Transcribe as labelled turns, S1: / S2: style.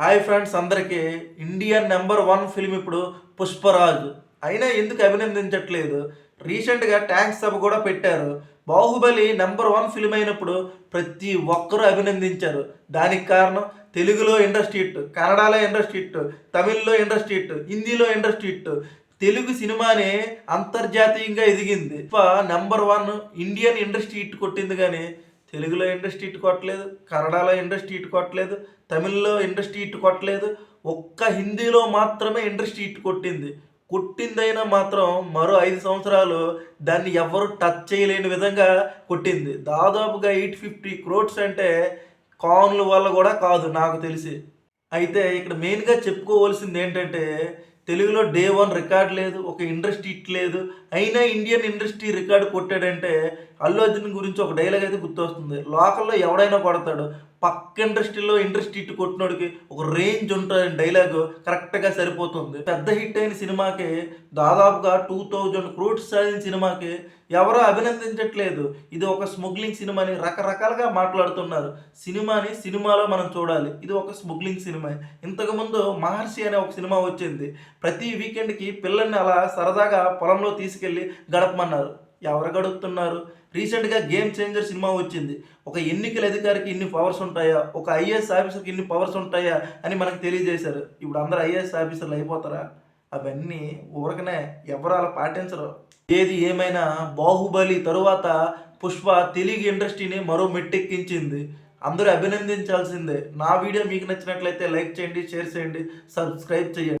S1: Hi friends అందరికీ Indian number one film ఇప్పుడు పుష్పరాజ్. అయినా ఎందుకు అభినందించట్లేదు? రీసెంట్గా ట్యాంక్స్ సభ కూడా పెట్టారు. బాహుబలి నెంబర్ వన్ ఫిల్మ్ అయినప్పుడు ప్రతి ఒక్కరూ అభినందించారు. దానికి కారణం తెలుగులో ఇండస్ట్రీ హిట్ కన్నడలో ఇండస్ట్రీ హిట్ తమిళ్ళో ఇండస్ట్రీ హిట్ హిందీలో ఇండస్ట్రీ హిట్ తెలుగు సినిమానే అంతర్జాతీయంగా ఎదిగింది. Number one Indian industry hit కొట్టింది కానీ తెలుగులో ఇండస్ట్రీ ఇటు కొట్టలేదు కన్నడలో ఇండస్ట్రీ ఇటు కొట్టలేదు తమిళ్ళో ఇండస్ట్రీ ఇటు కొట్టలేదు ఒక్క హిందీలో మాత్రమే ఇండస్ట్రీ ఇటు కొట్టింది. కొట్టిందైనా మాత్రం మరో ఐదు సంవత్సరాలు దాన్ని ఎవరు టచ్ చేయలేని విధంగా కొట్టింది. దాదాపుగా ఎయిట్ ఫిఫ్టీ క్రోడ్స్ అంటే కాన్ల వల్ల కూడా కాదు నాకు తెలిసి. అయితే ఇక్కడ మెయిన్గా చెప్పుకోవాల్సింది ఏంటంటే తెలుగులో డే వన్ రికార్డ్ లేదు ఒక ఇండస్ట్రీ ఇట్ లేదు. అయినా ఇండియన్ ఇండస్ట్రీ రికార్డు కొట్టాడంటే అల్లు అర్జున్ గురించి ఒక డైలాగ్ అయితే గుర్తొస్తుంది. లోకల్లో ఎవడైనా కొడతాడు పక్క ఇండస్ట్రీలో ఇండస్ట్రీ ఇట్ కొట్టినోడికి ఒక రేంజ్ ఉంటుంది డైలాగ్ కరెక్ట్గా సరిపోతుంది. పెద్ద హిట్ అయిన సినిమాకి దాదాపుగా టూ థౌజండ్ క్రోడ్స్ సాధించిన సినిమాకి ఎవరో అభినందించట్లేదు. ఇది ఒక స్మగ్లింగ్ సినిమాని రకరకాలుగా మాట్లాడుతున్నారు. సినిమాని సినిమాలో మనం చూడాలి. ఇది ఒక స్మగ్లింగ్ సినిమా. ఇంతకుముందు మహర్షి అనే ఒక సినిమా వచ్చింది. ప్రతి వీకెండ్కి పిల్లల్ని అలా సరదాగా పొలంలో తీసుకెళ్ళి గడపమన్నారు. ఎవరు గడుపుతున్నారు? రీసెంట్గా గేమ్ చేంజర్ సినిమా వచ్చింది. ఒక ఎన్నికల అధికారికి ఇన్ని పవర్స్ ఉంటాయా? ఒక ఐఏఎస్ ఆఫీసర్కి ఇన్ని పవర్స్ ఉంటాయా? అని మనకు తెలియజేశారు. ఇప్పుడు అందరు ఐఏఎస్ ఆఫీసర్లు అయిపోతారా? అవన్నీ ఊరకనే ఎవరు అలా పాటించరు. ఏది ఏమైనా బాహుబలి తరువాత పుష్ప తెలుగు ఇండస్ట్రీని మరో మెట్టెక్కించింది. అందరూ అభినందించాల్సిందే. నా వీడియో మీకు నచ్చినట్లయితే లైక్ చేయండి షేర్ చేయండి సబ్స్క్రైబ్ చేయండి.